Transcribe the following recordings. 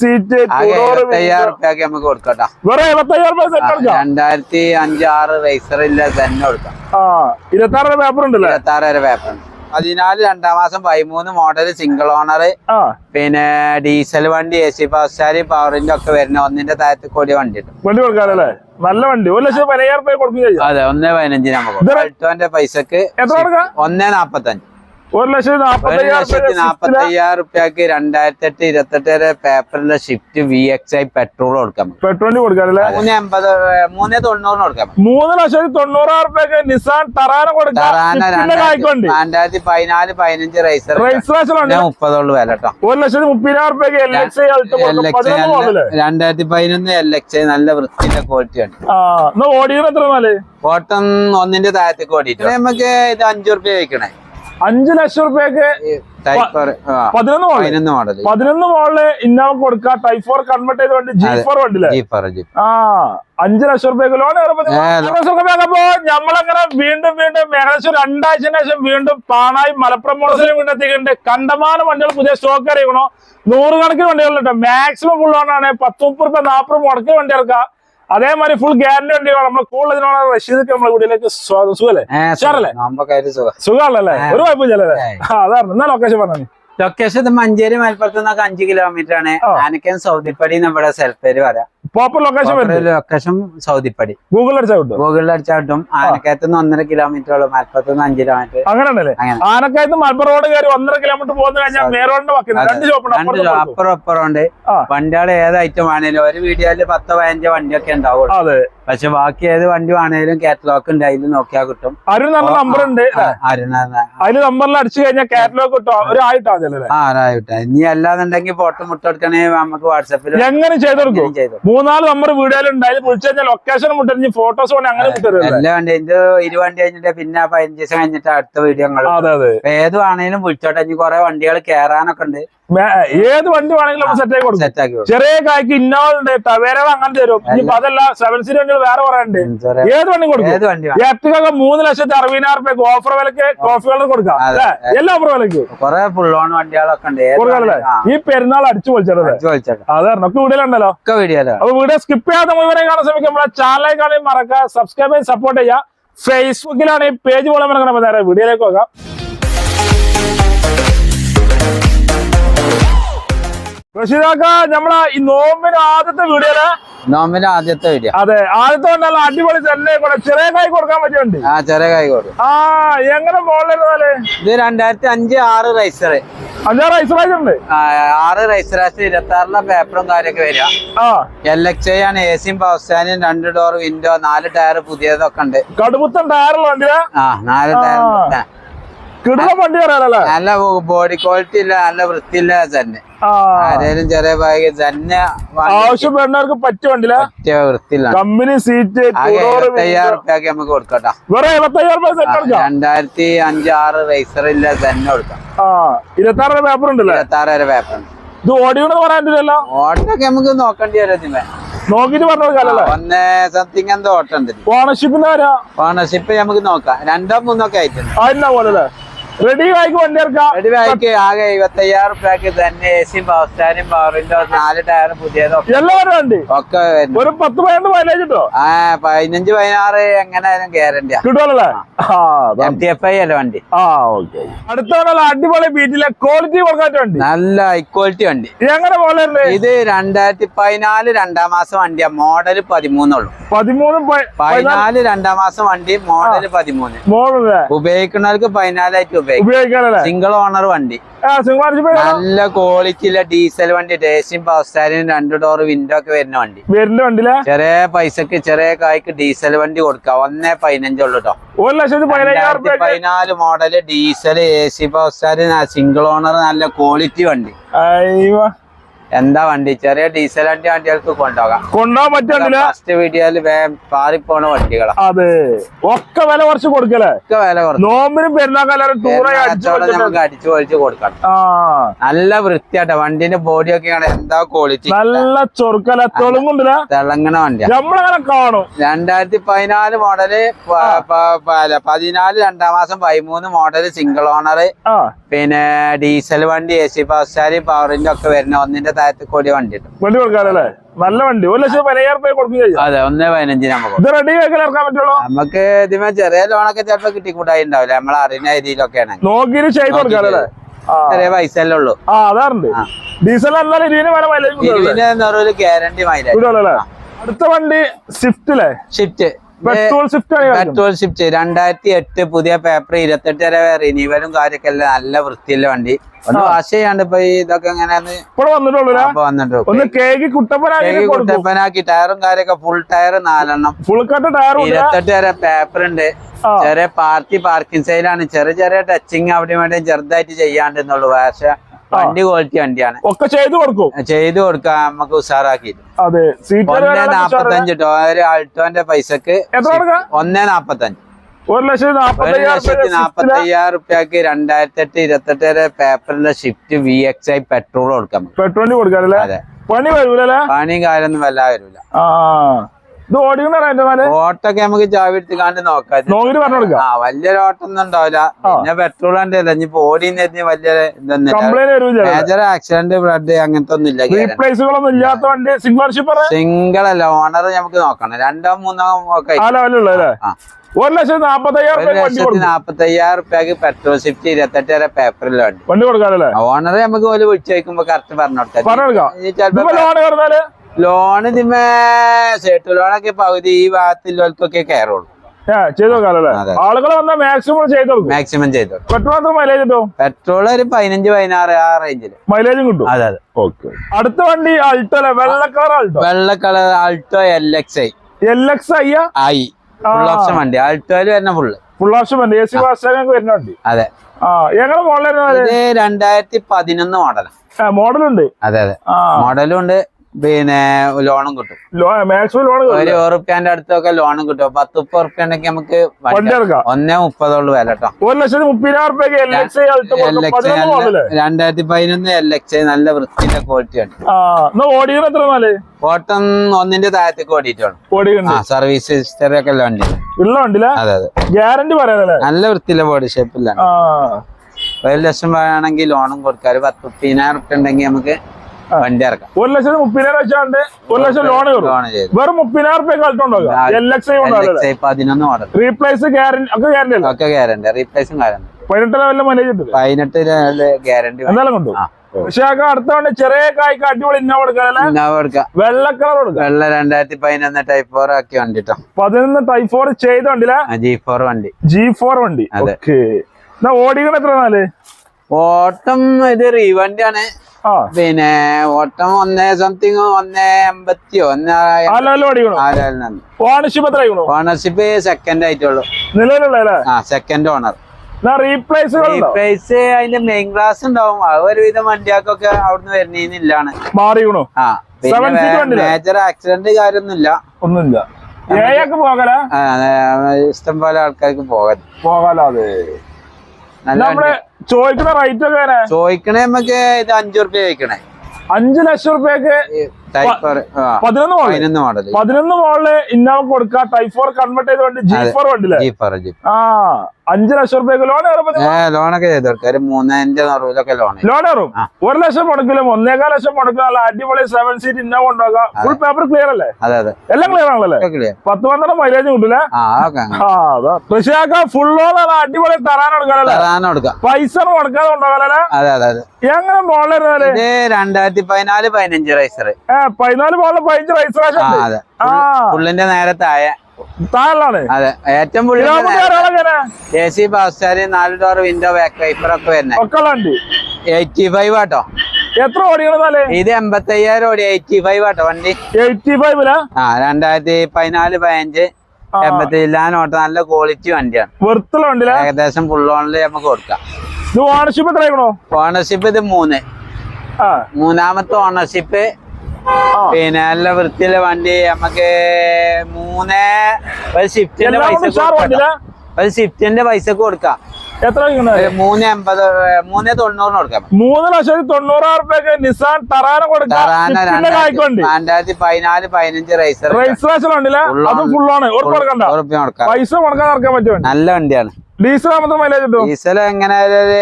Seat റുപ്യക്ക് നമുക്ക് കൊടുക്കട്ടോ വേറെ എഴുപത്തയ്യായിരം രൂപ സെറ്റ് കൊടുക്കാം രണ്ടായിരത്തി അഞ്ചാറ് റേസർ ഇല്ല തന്നെ കൊടുക്കാം. ആ ഇരുപത്തി ആറ് പേപ്പർ ഉണ്ടല്ലേ? ഇരുപത്തി ആറ് വരെ പേപ്പർ പതിനാല് രണ്ടാം മാസം പതിമൂന്ന് മോഡൽ സിംഗിൾ ഓണർ പിന്നെ ഡീസൽ വണ്ടി എ സി പവർ പവറിന്റെ ഒക്കെ വരുന്ന ഒന്നിന്റെ താഴത്ത് കൂടി വണ്ടി ഉണ്ട്. വണ്ടി കൊടുക്കാനല്ലേ നല്ല വണ്ടി. ഒരു ലക്ഷം പതിനയ്യായിരം അതെ ഒന്നേ പതിനഞ്ചിന് നമുക്ക്. പൈസക്ക് ഒന്നേ നാപ്പത്തഞ്ച്. ഒരു ലക്ഷത്തി നാപ്പത്തി അയ്യായിരം റുപ്യക്ക് രണ്ടായിരത്തി എട്ട് ഇരുപത്തെട്ട് വരെ പേപ്പറിലെ Swift V X I petrol കൊടുക്കാം പെട്രോളിന് കൊടുക്കാനല്ലേ മൂന്ന് എൺപത് മൂന്ന് തൊണ്ണൂറിന് കൊടുക്കാം മൂന്ന് ലക്ഷത്തി തൊണ്ണൂറായിരം റുപ്യക്ക് നിസാൻ തറാന കൊടുക്കാം രണ്ടായിരത്തി പതിനാല് പതിനഞ്ച് റൈസർ മുപ്പതുള്ളൂ വില കേട്ടോ. ഒരു ലക്ഷത്തി മുപ്പതിനായിരം റുപ്യക്ക് എൽ എക്സ് ഐ രണ്ടായിരത്തി പതിനൊന്ന് എൽ എക്സ് നല്ല വൃത്തിന്റെ ക്വാളിറ്റി ആണ് ഓടിയത് എത്ര നാല് ഓട്ടം ഒന്നിന്റെ താഴത്തേക്ക് ഓടിയിട്ട് നമുക്ക് ഇത് അഞ്ചു റുപ്യ വയ്ക്കണേ. അഞ്ചു ലക്ഷം റുപ്യക്ക് പതിനൊന്ന് മോഡൽ പതിനൊന്ന് മോഡൽ ഇന്നോവ കൊടുക്ക ടൈപ്പ് ഫോർ കൺവേർട്ട് ചെയ്ത വണ്ടി ജി ഫോർ വണ്ടിയില്ലേ ജീപ്പ് ആ അഞ്ചു ലക്ഷം റുപ്യക്ക് ലോൺ അപ്പൊ നമ്മളങ്ങനെ വീണ്ടും വീണ്ടും ഏകദേശം രണ്ടാഴ്ച ശേഷം വീണ്ടും പാണായി മലപ്പുറം മോഡലിൽ വീണ്ടും എത്തിക്കുന്നുണ്ട് കണ്ടമാനം വണ്ടികൾ പുതിയ സ്റ്റോക്ക് അറിയണോ നൂറുകണക്കിന് വണ്ടികളുണ്ട് മാക്സിമം ഫുൾ ആണ്. പത്ത് മുപ്പത് രൂപ നാൽപ്പത് മുടക്കി വണ്ടി ഇറക്കാം അതേമാതിരി ഫുൾ ഗ്യാരണ്ടി വണ്ടികൾ നമ്മൾ കൂടുതൽ റഷീദ് നമ്മുടെ വീട്ടിലേക്ക് സ്വാഗതം സുഖല്ലേ? സുഖമല്ലേ ഒരു കുഴപ്പമില്ലല്ലേ അതാണ്. എന്നാ ലൊക്കേഷൻ പറഞ്ഞു? ലൊക്കേഷൻ മഞ്ചേരി മലപ്പുറത്ത് നിന്നൊക്കെ അഞ്ച് കിലോമീറ്റർ ആണ്. ആനക്കൻ സൗദിപ്പടി നമ്മുടെ സ്ഥലപ്പേര് പറയാം. Proper location location Saudippadi Google അടിച്ചാൽ കിട്ടും ഗൂഗിളിൽ അടിച്ചാട്ടും ആനക്കയത്ത് നിന്ന് ഒന്നര കിലോമീറ്റർ ഉള്ളു മലപ്പുറത്ത് നിന്ന് അഞ്ച് കിലോമീറ്റർ അങ്ങനെ. ആനക്കയത്ത് മലപ്പുറം റോഡ് കയറി ഒന്നര കിലോമീറ്റർ പോകുന്ന കഴിഞ്ഞാൽ മേറോഡിന്റെ വക്കിൽ രണ്ട് ഷോപ്പുണ്ട്. അപ്പുറം അപ്പുറം ഉണ്ട്. വണ്ടികൾ ഏത് ഐറ്റം ആണെങ്കിലും ഒരു വീഡിയോയിൽ പത്തോ പതിനഞ്ചോ വണ്ടിയൊക്കെ ഉണ്ടാവുള്ളൂ. അതെ. പക്ഷെ ബാക്കി ഏത് വണ്ടി വേണേലും കാറ്റലോഗ് ഉണ്ട് അതിൽ നോക്കിയാൽ കിട്ടും. അരുൺ നമ്പർ ഉണ്ട് അരുൺ അതിൽ നമ്പറിൽ അടിച്ചു കഴിഞ്ഞാൽ കാറ്റലോഗ് കിട്ടും? ഒരു ആയിട്ടാണല്ലേ ആ ഒരായിട്ടാ. ഇനി അല്ലാന്നുണ്ടെങ്കിൽ ഫോട്ടോ മുട്ടെടുക്കണേ നമുക്ക് വാട്സാപ്പിൽ എങ്ങനെ ചെയ്തെടുക്കും? ചെയ്തു മൂന്നാൽ നമ്പർ വീടുകളിൽ ഉണ്ടായി. വിളിച്ചു കഴിഞ്ഞാൽ ലൊക്കേഷൻ മുട്ടരിഞ്ഞ് ഫോട്ടോസ് വേണേ അങ്ങനെ മുട്ടരുമല്ലേ എന്ത് ഇരുവണ്ടി കഴിഞ്ഞിട്ട് പിന്നെ പതിനഞ്ച് ദിവസം കഴിഞ്ഞിട്ട് അടുത്ത വീഡിയോ ഏത് ആണേലും വിളിച്ചോട്ടെ. ഇനി കുറെ വണ്ടികൾ കേറാനൊക്കെ ഉണ്ട്. ഏത് വണ്ടി വേണമെങ്കിലും സെറ്റ് ആക്കി കൊടുക്കും. ചെറിയ കായ്ക്ക് ഇന്നോവ ഉണ്ട് ടവേര അങ്ങനെ തരും ഇനിയിപ്പോ അതല്ല സെവൻ സീറ്റ് വണ്ടികൾ വേറെ പറയാനുണ്ട് ഏത് വണ്ടി കൊടുക്കും? വണ്ടി മൂന്ന് ലക്ഷത്തി അറുപതിനായിരം റുപ്യക്ക് ഓഫർ വിലക്ക് കോഫി കളർ കൊടുക്കാം. അല്ലേ? എല്ലാ ഓഫർ വിലക്ക്. വണ്ടികളൊക്കെ കൊടുക്കാല്ലേ ഈ പെരുന്നാൾ അടിച്ചു പൊളിച്ചത് അതാണ് ഒക്കെ വീഡിയോയിലുണ്ടല്ലോ അപ്പൊ വീഡിയോ സ്കിപ്പ് ചെയ്യാതെ മുഴുവനെ കാണാൻ ശ്രമിക്കും നമ്മുടെ ചാനലിൽ കാണാൻ മറക്കുക സബ്സ്ക്രൈബ് ചെയ്ത് സപ്പോർട്ട് ചെയ്യുക. ഫേസ്ബുക്കിലാണ് ഈ പേജ് പോലെ മറക്കണം നേരെ വീഡിയോയിലേക്ക് പോകാം. റഷീദാക്ക നമ്മളെ ഈ നോമ്പിന് ആദ്യത്തെ വീഡിയോയിൽ നോമ്പിന് ആദ്യത്തെ വീഡിയോ അതെ ആദ്യത്തെ കൊണ്ടല്ല അടിപൊളി തന്നെ ചെറിയ കായ് കൊടുക്കാൻ പറ്റുന്നുണ്ട് ആ ചെറിയ കായ് കൊടുക്കും. ആ എങ്ങനെ മോളിലെ ഇത് രണ്ടായിരത്തി അഞ്ച് ആറ് റൈസർ അഞ്ചാറ് റൈസറാജ് ഉണ്ട് ആറ് റൈസറാജ് ഇരുപത്തി ആറിലെ പേപ്പറും കാര്യമൊക്കെ വരിക. ആ. എൽ എക്സ് ഐ ആണ് എ സിയും പവർ സ്റ്റാൻഡും രണ്ട് ഡോർ വിൻഡോ നാല് ടയർ പുതിയതൊക്കെ ഉണ്ട്. കടുപ്പത്തൻ ടയറുള്ള വണ്ടിയാ? ആ നാല് ടയർ നല്ല ബോഡി ക്വാളിറ്റി ഇല്ല നല്ല വൃത്തിയില്ല തന്നെ ആരേലും ചെറിയ ബാഗ് തന്നെ ആവശ്യം ആവശ്യപ്പെടുന്നവർക്ക് പറ്റിയ വണ്ടിയില്ല പറ്റിയ വൃത്തിയില്ല കമ്പനി സീറ്റ് എഴുപത്തയ്യായിരം റുപ്യക്ക് നമുക്ക് കൊടുക്കട്ടോ വേറെ എഴുപത്തയ്യായിരം എടുക്കാം. രണ്ടായിരത്തി അഞ്ച് ആറ് റൈസർ ഇല്ല തന്നെ കൊടുക്കാം. ആ ഇരുപത്തി ആറ് പേപ്പർ ഉണ്ടല്ലോ? ഇരുപത്തി ആറ് പേപ്പർ ഉണ്ട്. ഇത് ഓടിയോന്ന് പറയാൻ പറ്റില്ലല്ലോ? ഓട്ടൊക്കെ നമുക്ക് നോക്കേണ്ടി വരും ഇതിന്മേ. നോക്കിട്ട് പറഞ്ഞു കൊടുക്കാല്ലേ ഒന്ന് സംതിങ് എന്തോ ഓട്ടം ഉണ്ട്. ഓണർഷിപ്പിന് ഓണർഷിപ്പ് നമുക്ക് നോക്കാം. രണ്ടോ മൂന്നോ ഒക്കെ ആയിട്ടുണ്ട്. പോലെ റെഡി ആയിക്ക് വണ്ടി ഇറക്കാം റെഡി ബാഗ് ആകെ ഇരുപത്തയ്യായിരം റുപ്യക്ക് തന്നെ എ സിയും പവർ സ്റ്റാൻഡും പവർ വിൻഡോ നാല് ടയറും പുതിയതും എല്ലാവരും വണ്ടി. ഒക്കെ ഒരു പത്ത് പതിനെട്ട് മൈലേജ് കിട്ടോ? ആ പതിനഞ്ച് പതിനാറ് എങ്ങനെയായാലും ഗ്യാരണ്ടിയാ കിട്ടുമല്ലേ ആ അതാ. എം ടി എഫ് ഐ അല്ല വണ്ടി? ആ ഓക്കെ അടുത്ത അടിപൊളി ബീറ്റിലെ ക്വാളിറ്റി കൊടുക്കാത്ത വണ്ടി. നല്ല ഹൈ ക്വാളിറ്റി വണ്ടി. എങ്ങനെ പോലെ ഇത് രണ്ടായിരത്തി പതിനാല് രണ്ടാം മാസം വണ്ടിയാ. മോഡൽ പതിമൂന്നുള്ളൂ. പതിമൂന്നും പതിനാല് രണ്ടാം മാസം വണ്ടി മോഡൽ പതിമൂന്ന്. ഉപയോഗിക്കുന്നവർക്ക് പതിനാലായിട്ട് ഉപയോഗിക്കാനല്ലേ? സിംഗിൾ ഓണർ വണ്ടി. നല്ല ക്വാളിറ്റിയിലെ ഡീസൽ വണ്ടി ഡേസിയും പവർ സ്റ്റാൻഡിനും രണ്ട് ഡോർ വിൻഡോ ഒക്കെ വരുന്ന വണ്ടി. വരുന്ന വണ്ടിയിലെ? ചെറിയ പൈസക്ക് ചെറിയ കായ്ക്ക് ഡീസൽ വണ്ടി കൊടുക്കാം. ഒന്നേ പതിനഞ്ചുള്ളൂ കേട്ടോ ഒരു ലക്ഷത്തി പതിനയ്യായിരം പതിനാല് model diesel A C power single owner നല്ല ക്വാളിറ്റി വണ്ടി. എന്താ വണ്ടി? ചെറിയ ഡീസൽ വണ്ടി വണ്ടികൾക്ക് കൊണ്ടുപോകാം. കൊണ്ടുപോകാൻ പറ്റില്ല ഫസ്റ്റ് വീഡിയോയിൽ പാറിപ്പോണ വണ്ടികളാ. അതെ. ഒക്കെ വില കുറച്ച് കൊടുക്കലേ ഒക്കെ വില കുറച്ച്. നോമ്പിനും പെരുന്നാക്കാലും അടിച്ചു കച്ചവടം നമുക്ക് അടിച്ചു പൊളിച്ച് കൊടുക്കണം നല്ല വൃത്തിയാട്ടോ. വണ്ടിന്റെ ബോഡി ഒക്കെ ആണ് എന്താ ക്വാളിറ്റി നല്ല ചൊറുക്കല തെളുങ്ങുണ്ടില്ല? തിളങ്ങണ വണ്ടിയാ. നമ്മളങ്ങനെ കാണും. രണ്ടായിരത്തി പതിനാല് മോഡൽ പതിനാല് രണ്ടാം മാസം പതിമൂന്ന് മോഡൽ സിംഗിൾ ഓണർ പിന്നെ ഡീസൽ വണ്ടി എ സി പാസ്റ്റാരി സ്റ്റാരി പവറിന്റെ ഒക്കെ വരുന്ന ഒന്നിന്റെ താഴത്ത് കോടി വണ്ടി വണ്ടി കൊടുക്കാറല്ലേ നല്ല വണ്ടി. ഒരു ലക്ഷം പതിനയ്യായിരം രൂപ കൊടുക്കും അതെ ഒന്നേ പതിനഞ്ചിന് നമുക്ക്. ഇത് റെഡി ആക്കി ഇറക്കാൻ പറ്റുള്ളൂ? നമുക്ക് ഇതിമേ ചെറിയ ലോണൊക്കെ ചിലപ്പോ കിട്ടിക്കൂടായി ഉണ്ടാവില്ല നമ്മൾ അറിയുന്ന നോക്കിയിട്ട് ചെയ്ത് ആ. ചെറിയ പൈസ അല്ലേ ഉള്ളൂ. ആ അതാറുണ്ട്. ഡീസൽ ഗ്യാരണ്ടി മൈലേജ് അടുത്ത വണ്ടി സ്വിഫ്റ്റ് അല്ലേ Swift petrol Swift. Petrol Swift രണ്ടായിരത്തി എട്ട് പുതിയ പേപ്പർ ഇരുപത്തെട്ട് വരെ റിനീവലും കാര്യമൊക്കെ എല്ലാം നല്ല വൃത്തിയുള്ള വണ്ടി. ഒന്ന് വാഷ് ചെയ്യാണ്ട് ഇപ്പൊ ഇതൊക്കെ എങ്ങനെയാന്ന് കുട്ടപ്പനാക്കി ടയറും കാര്യൊക്കെ ഫുൾ ടയർ നാലെണ്ണം. ഫുൾ കട്ട് ടയർ ഇരുപത്തെട്ട് വരെ പേപ്പർ ഉണ്ട്. ചെറിയ പാർട്ടി പാർക്കിംഗ് സൈഡിലാണ് ചെറിയ ചെറിയ ടച്ചിങ് അവിടെ വേണ്ടി ചെറുതായിട്ട് ചെയ്യാണ്ടെന്നുള്ളൂ പക്ഷെ വണ്ടി ക്വാളിറ്റി വണ്ടിയാണ്. ഒക്കെ ചെയ്ത് കൊടുക്കും. ചെയ്തു കൊടുക്കാൻ നമുക്ക് ഉഷാറാക്കി അതെ ഒന്നേ നാപ്പത്തഞ്ച് ഒരു ആൾട്ടോന്റെ പൈസക്ക് ഒന്നേ നാപ്പത്തഞ്ച്. ഒരു ലക്ഷത്തി നാപ്പത്തി അയ്യായിരം റുപ്യക്ക് രണ്ടായിരത്തി എട്ട് ഇരുപത്തെട്ട് വരെ പേപ്പറിലെ Swift V X I petrol കൊടുക്കാം. പെട്രോളിന് കൊടുക്കാനല്ലേ അതെ. പണി വരൂലല്ലേ? പണിയും കാര്യമൊന്നും വല്ല വരൂല. ഇത് ഓടിക്കണ എന്റെ ഓട്ടൊക്കെ നമുക്ക് ചാവിട്ട് കാണ്ട് നോക്കാം. ഇത് നോക്കിട്ട് പറഞ്ഞു കൊടുക്കാം. ആ വലിയൊരു ഓട്ടൊന്നും ഉണ്ടാവില്ല. പിന്നെ പെട്രോൾ കണ്ടല്ല ഇനി ഓടിന്ന് വലിയ ഇതൊന്നുമില്ല കംപ്ലൈന്റ് വരൂല മേജർ ആക്സിഡന്റ് ബ്ലഡ് അങ്ങനത്തെ ഒന്നും ഇല്ല. റീപ്ലേസുകളൊന്നും ഇല്ലാത്ത വണ്ടി സിംഗിൾ അല്ല ഓണർ നമുക്ക് നോക്കണം. രണ്ടോ മൂന്നോ ഒക്കെ ആ. ഒരു ലക്ഷത്തി നാപ്പത്തയ്യായിരം ഒരു രൂപ വണ്ടി ലക്ഷത്തി കൊടുക്കും. നാപ്പത്തി അയ്യായിരം റുപ്യക്ക് പെട്രോൾ ഷിഫ്റ്റ് ഇരുപത്തെട്ട് വരെ പേപ്പറിൽ വണ്ടി. ഓണർ നമുക്ക് പോലെ വിളിച്ചു വയ്ക്കുമ്പോ കറക്റ്റ് പറഞ്ഞു കൊടുക്കാം. ലോൺ ഇതിമേ സേട്ട് ലോണൊക്കെ പകുതി ഈ ഭാഗത്തുള്ളവർക്കൊക്കെ കയറുള്ളൂ. ഏ ചെയ്ത് കൊടുക്കാനല്ലേ അതെ. ആളുകൾ വന്നാൽ മാക്സിമം ചെയ്ത് മാക്സിമം ചെയ്തു പെട്രോൾ മാത്രം മൈലേജ് കിട്ടും പെട്രോൾ ഒരു പതിനഞ്ച് പതിനാറ് ആ റേഞ്ചിൽ മൈലേജും കിട്ടും. അതെ അതെ. ഓക്കെ. അടുത്ത വണ്ടി അൾട്ടോ അല്ലേ? വെള്ള കളർ അൾട്ടോ വെള്ള colour Alto L X I L X I ആയി ഫുൾ ഓപ്ഷൻ വണ്ടി. ആൾട്ടോയിൽ വരുന്ന ഫുള്ള് ഫുൾ ഓപ്ഷൻ വണ്ടി. എ സി ഫാസ്റ്റ് വരുന്ന വണ്ടി. അതെ. ആ എങ്ങനെ മോഡൽ രണ്ടായിരത്തി പതിനൊന്ന് മോഡൽ മോഡലുണ്ട് അതെ അതെ. മോഡലും ഉണ്ട്. പിന്നെ ലോണും കിട്ടും. ഒരു ഉറുപ്പ്യന്റെ അടുത്തൊക്കെ ലോണും കിട്ടും. പത്ത് മുപ്പത് ഉറുപ്പ്യ നമുക്ക് ഒന്നേ മുപ്പതോളം വില കേട്ടോ. രണ്ടായിരത്തി പതിനൊന്ന് എൽ എക്സ് നല്ല വൃത്തിന്റെ ക്വാളിറ്റി ഉണ്ട്. കോട്ടൺ ഒന്നിന്റെ താഴത്തേക്ക് ഓടിയിട്ടാണ് സർവീസ് ഹിസ്റ്ററി ഒക്കെ ഉള്ള വണ്ടി ഉള്ള വണ്ടിയില്ല അതെ അതെ. ഗ്യാരണ്ടി പറയാനല്ലേ? നല്ല വൃത്തിയിലെ ബോഡി ഷേപ്പിലാണ് ആ. ഒരു ലക്ഷം വേണമെങ്കിൽ ലോണും കൊടുക്കാം. ഒരു പത്ത് മുപ്പതിനായിരം ഉറുപ്പ്യ ഉണ്ടെങ്കിൽ നമുക്ക് വണ്ടി ഇറക്കാം ഒരു ലക്ഷത്തി മുപ്പതിനായിരം വെച്ചാണ്ട് ഒരു ലക്ഷം ലോൺ കയറും. വെറും മുപ്പതിനായിരം റുപ്യ പതിനൊന്ന് മോഡൽ റീപ്ലേസ് ഗ്യാരണ്ടി ഒക്കെ ഗ്യാരണ്ടി അല്ല? ഒക്കെ ഗ്യാരണ്ടി റീപ്ലേസും ഗ്യാരണ്ടി പതിനെട്ട് ലെവലിലെ മൈലേജ് പതിനെട്ട് ഗ്യാരണ്ടി എന്തായാലും കൊണ്ടു. പക്ഷെ ആ അടുത്ത വേണ്ട ചെറിയ കായ്ക്ക് അടിപൊളി ഇന്ന കൊടുക്കാനല്ലേ കൊടുക്കാം വെള്ള കളർ കൊടുക്കാം വെള്ള രണ്ടായിരത്തി പതിനൊന്ന് ടൈപ്പ് ഫോർ ആക്കി വണ്ടി കേട്ടോ പതിനൊന്ന് ടൈപ്പ് ഫോർ ചെയ്ത വണ്ടിയില? ജി ഫോർ വണ്ടി. ജി ഫോർ വണ്ടി. ഓക്കെ ഓടിക്കണ എത്ര നാല്? ഓട്ടം ഇത് റീവണ്ടിയാണ് ആണ്. പിന്നെ ഓട്ടം ഒന്നേ സംതിങ് ഒന്നേ എൺപത്തിയോ ഓണർഷിപ്പ് ഓണർഷിപ്പ് സെക്കൻഡ് ആയിട്ടുള്ളൂ. നിലവിലുള്ള ആ സെക്കൻഡ് ഓണർ റീപ്ലേസ് അതിന്റെ മെയിൻ ക്ലാസ് ഉണ്ടാവും. അത് ഒരുവിധം വണ്ടിയാക്കൊക്കെ അവിടുന്ന് വരുന്നില്ലാണ് മാറിയണോ ആ? മേജർ ആക്സിഡന്റ് കാര്യമൊന്നുമില്ല. ഒന്നുമില്ല. ഇഷ്ടം പോലെ ആൾക്കാർക്ക് പോകാൻ. പോകാലോ അതെ? നമ്മൾ ചോദിക്കുന്ന റേറ്റ് ഒക്കെ? ചോദിക്കണേ നമുക്ക് ഇത് അഞ്ചു റുപ്യ ചോദിക്കണേ അഞ്ചു ലക്ഷം റുപ്യക്ക് പതിനൊന്ന് മോഡൽ മോഡൽ. ഇന്നോവ കൊടുക്കുക ടൈപ്പ് ഫോർ കൺവേർട്ട് ചെയ്ത വണ്ടി ജി. ഫോർ ജീപ്പ് ആ അഞ്ചു ലക്ഷം റുപ്യക്ക് ലോൺ ലോണൊക്കെ കൊടുക്കാം ലോൺ ലോൺ കയറും? ഒരു ലക്ഷം മുടക്കിലും ഒന്നേകാൽ ലക്ഷം മുടക്കിലും അടിപൊളി സെവൻ സീറ്റ് ഇന്നോവ കൊണ്ടുപോകാം. ഫുൾ പേപ്പർ ക്ലിയർ അല്ലേ? അതെ അതെ. എല്ലാം ക്ലിയർ ആണല്ലേ? പത്ത് പന്ത്രണ്ട് മൈലേജ് കിട്ടില്ല കൃഷിയാക്കാൻ ആ കൃഷിയാക്ക ഫുൾ ലോൺ അടിപൊളി കൊടുക്കാം. പൈസ മുടക്കാതെ ഉണ്ടാകാനല്ലേ അതെ അതെ എങ്ങനെ ഇത് രണ്ടായിരത്തി പതിനാല് പതിനഞ്ച് റൈസർ ഏ പതിനാല് ബോളിൽ പതിനഞ്ച് റൈസ് അതെ. പുള്ളിന്റെ നേരെ താഴെ. അതെ. ഏറ്റവും പുള്ളി എ സി നാല് ഡോർ വിൻഡോ ബാക്ക് വൈപ്പർ ഒക്കെ വരുന്നത് ഒക്കെ ഉള്ള എയ്റ്റി ഫൈവ് ആട്ടോ. എത്ര ഇത് എൺപത്തി അയ്യായിരം ഓടി എയ്റ്റി ഫൈവ് ആട്ടോ വണ്ടി. എയ്റ്റി ഫൈവ് ആ രണ്ടായിരത്തി പതിനാല് പതിനഞ്ച്. എൺപത്തി ഓട്ടോ. നല്ല ക്വാളിറ്റി വണ്ടിയാണ്. വെറുത്തുള്ള ഏകദേശം ഫുൾ ഓണിൽ നമുക്ക് കൊടുക്കാം. ഇത് ഓണർഷിപ്പ് ഓണർഷിപ്പ് ഇത് മൂന്ന്. മൂന്നാമത്തെ ഓണർഷിപ്പ്. പിന്നെ നല്ല വൃത്തിയുള്ള വണ്ടി നമുക്ക് മൂന്ന് ഒരു ഷിഫ്റ്റിന്റെ പൈസ ഒരു ഷിഫ്റ്റിന്റെ പൈസക്ക് കൊടുക്കാം. എത്ര മൂന്ന് എൺപത് മൂന്ന് തൊണ്ണൂറിന് കൊടുക്കാം. മൂന്ന് ലക്ഷത്തി തൊണ്ണൂറായിരം രൂപയ്ക്ക് നിസാൻ ടറാന കൊടുക്കാം. രണ്ടായിരത്തി പതിനാല് പതിനഞ്ച് റൈസർ റൈസർ. ഫുൾ ആണ്. പൈസ കൊടുക്കാൻ പറ്റും നല്ല വണ്ടിയാണ്. ഡീസൽ ആകുമ്പോൾ മൈലേജ് കിട്ടും? ഡീസൽ എങ്ങനെ ഒരു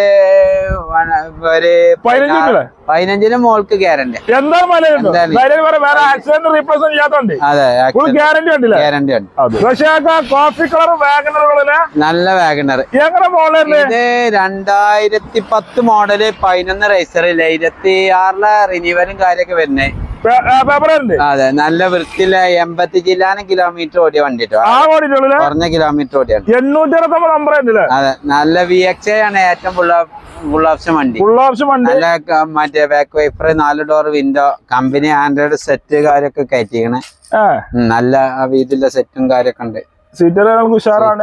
വന- ഒരു പതിനഞ്ച് കിട്ടില്ലേ പതിനഞ്ചിന് മോൾക്ക് ഗ്യാരണ്ടി മൈലേജ് വേറെ ആക്സിഡന്റ് റീപ്ലേസ് ചെയ്യാത്തോണ്ട് ഗ്യാരണ്ടി ഉണ്ടല്ലേ? ഗ്യാരണ്ടി ഉണ്ട്. പക്ഷേ കോഫി കളർ വാഗണറുകളിൽ നല്ല വാഗണർ എങ്ങനെ മോഡൽ ഇത് രണ്ടായിരത്തി പത്ത് മോഡൽ പതിനൊന്ന് റേസർ ഇരുപത്തി ആറിലെ റിന്യൂവലും കാര്യമൊക്കെ വരുന്നേ. അതെ നല്ല വൃത്തിയിലെ എൺപത്തി ജില്ലാനും കിലോമീറ്റർ ഓടിയ വണ്ടി കുറഞ്ഞ കിലോമീറ്റർ അറുപത്തൊമ്പത് അതെ നല്ല വി എക്സ് ആണ് ഏറ്റവും ഫുൾ ഫുൾ ഓപ്ഷൻ വണ്ടി. ഫുൾ ഓപ്ഷൻ വണ്ടി. നല്ല മറ്റേ ബാക്ക് വൈഫർ നാല് door window company Android set കാര്യമൊക്കെ കയറ്റിക്കണേ. നല്ല വീതിയുള്ള സെറ്റും കാര്യമൊക്കെ ഉണ്ട്. സീറ്റർ ഉഷാറാണ്.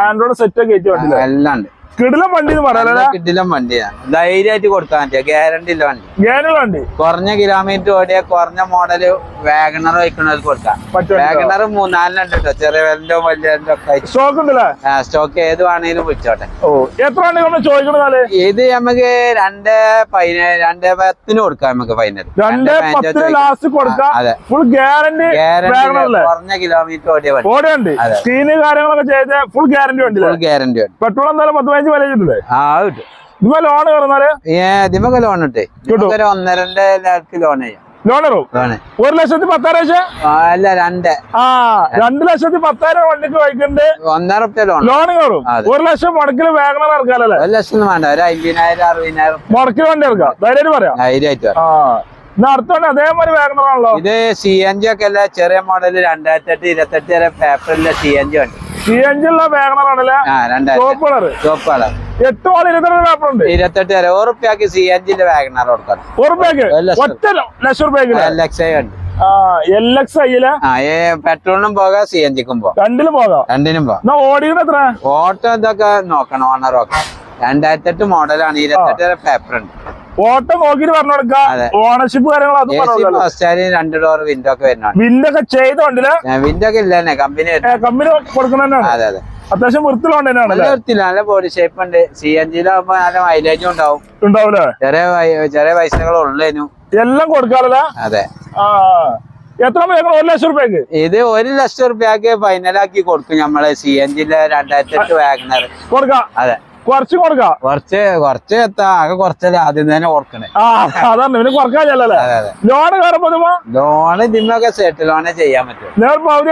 ആൻഡ്രോയിഡ് സെറ്റ് എല്ലാം ഉണ്ട്. കിടിലം വണ്ടി കിട്ടില്ല വണ്ടിയാണ് ധൈര്യമായിട്ട് കൊടുക്കാൻ പറ്റിയ ഗ്യാരണ്ടി ഇല്ല വണ്ടി. ഗ്യാരണ്ടി വണ്ടി. കുറഞ്ഞ കിലോമീറ്റർ ഓടിയ കുറഞ്ഞ മോഡൽ വാഗണർ വയ്ക്കുന്നവർക്ക് കൊടുക്കാം. വാഗണർ മൂന്നാലിനുണ്ട് കേട്ടോ ചെറിയ വലിയോ വലിയ സ്റ്റോക്ക് ഉണ്ടല്ലേ? സ്റ്റോക്ക് ഏത് വേണേലും വിളിച്ചോട്ടെ. ഓ എത്ര ചോദിക്കണതാൽ ഇത് നമുക്ക് രണ്ട് പതിനേഴ് രണ്ട് പത്തിന് കൊടുക്കാം നമുക്ക് ഫൈനൽ രണ്ട് പത്തിന് ലാസ്റ്റ് കൊടുക്കാം. അതെ. ഫുൾ ഗ്യാരണ്ടി ഗ്യാരണ്ടി കുറഞ്ഞ കിലോമീറ്റർ ഓടിയ വണ്ടി. ഓടിയുണ്ട് അതെ. സ്ക്രീന് കാര്യങ്ങളൊക്കെ ചെയ്ത് ഫുൾ ഗ്യാരണ്ടി വണ്ടി ഫുൾ ഗ്യാരണ്ടി വണ്ടി. പെട്രോൾ എന്തായാലും പത്ത് പതിനഞ്ച് കിട്ടില്ലേ ആ കിട്ടും. ഇപ്പൊ ലോൺ ഇതിമൊക്കെ ലോൺ ഇട്ടേ. ഒരു ഒന്നരന്റെ ലോൺ ചെയ്യാം. ലോൺ ഒരു ലക്ഷത്തി പത്തായിരം അല്ല രണ്ട്. ആ രണ്ട് ലക്ഷത്തി പത്തായിരം വണ്ടിക്ക് വഹിക്കുന്നുണ്ട് ഒന്നര ലോൺ ലോൺ കയറും. ഒരു ലക്ഷം മുടക്കിൽ വാഗണർ ഇറക്കാലല്ലേ ഒരു ലക്ഷം വേണ്ട. ഒരു അമ്പതിനായിരം അറുപതിനായിരം മുടക്കിൽ വണ്ടി ഇറക്കാം ധൈര്യം പറയാം. ധൈര്യമായിട്ട് ആ അതേമാതിരി ഇത് സി എൻ ജി ഒക്കെ അല്ല ചെറിയ മോഡൽ രണ്ടായിരത്തി എട്ട് ഇരുപത്തെട്ട് വരെ പേപ്പറിലെ സി എൻ ജി ഉണ്ട് കളർ കളർ എട്ട് ഇരുപത്തിരണ്ട് പേപ്പർ ഉണ്ട്. ഇരുപത്തെട്ട് വരെ സി ജിന്റെ വാഗണർ കൊടുക്കണം. ഉറുപ്പ്യക്ക് ഒറ്റ ലക്ഷം എൽ എക്സ് ഐയിൽ പെട്രോളിനും പോകാം സി എൻ ജിക്കും പോകാം. രണ്ടിലും പോകാം? രണ്ടിനും പോകാം. എത്ര? ഓട്ടോ ഇതൊക്കെ നോക്കണം ഓണർ രണ്ടായിരത്തി എട്ട് മോഡലാണ് ഇരുപത്തെട്ട് പേപ്പർ ഉണ്ട്. ഓട്ടം നോക്കിട്ട് പറഞ്ഞു കൊടുക്കാം. ഓണർഷിപ്പ് കാര്യങ്ങൾ ഫസ്റ്റ് രണ്ട് ഡോർ വിൻഡോ ഒക്കെ വരുന്നുണ്ട് ചെയ്ത വണ്ടിയിൽ വിൻഡോ ഒക്കെ ഇല്ല കമ്പനി കമ്പനി അതെ അതെ. അത്യാവശ്യം വൃത്തിലുണ്ട് വൃത്തിയില്ല നല്ല ബോഡി ഷേപ്പ് ഉണ്ട്. സി എൻ ജിയിലാകുമ്പോ നല്ല മൈലേജും ഉണ്ടാവും. ഉണ്ടാവില്ലേ ചെറിയ ഉള്ളേനു. എല്ലാം കൊടുക്കാറില്ല? അതെ. എത്ര ഒരു ലക്ഷം റുപ്യക്ക് ഇത് ഒരു ലക്ഷം റുപ്യക്ക് ഫൈനലാക്കി കൊടുക്കും നമ്മൾ സി എൻ ജിയിലെ രണ്ടായിരത്തി എട്ട് വാഗ്നർ കൊടുക്കാം. അതെ. കുറച്ച് കൊടുക്കാം? കുറച്ച് കുറച്ച് എത്താ ആകെ കുറച്ചല്ലേ ആദ്യം തന്നെ ഓർക്കണേ അതാണ് പിന്നെ കുറക്കാല്ലേ ലോണ് കയറുമ്പോ ലോണ് ഇതിമൊക്കെ സെറ്റ് ലോണേ ചെയ്യാൻ പറ്റും പകുതി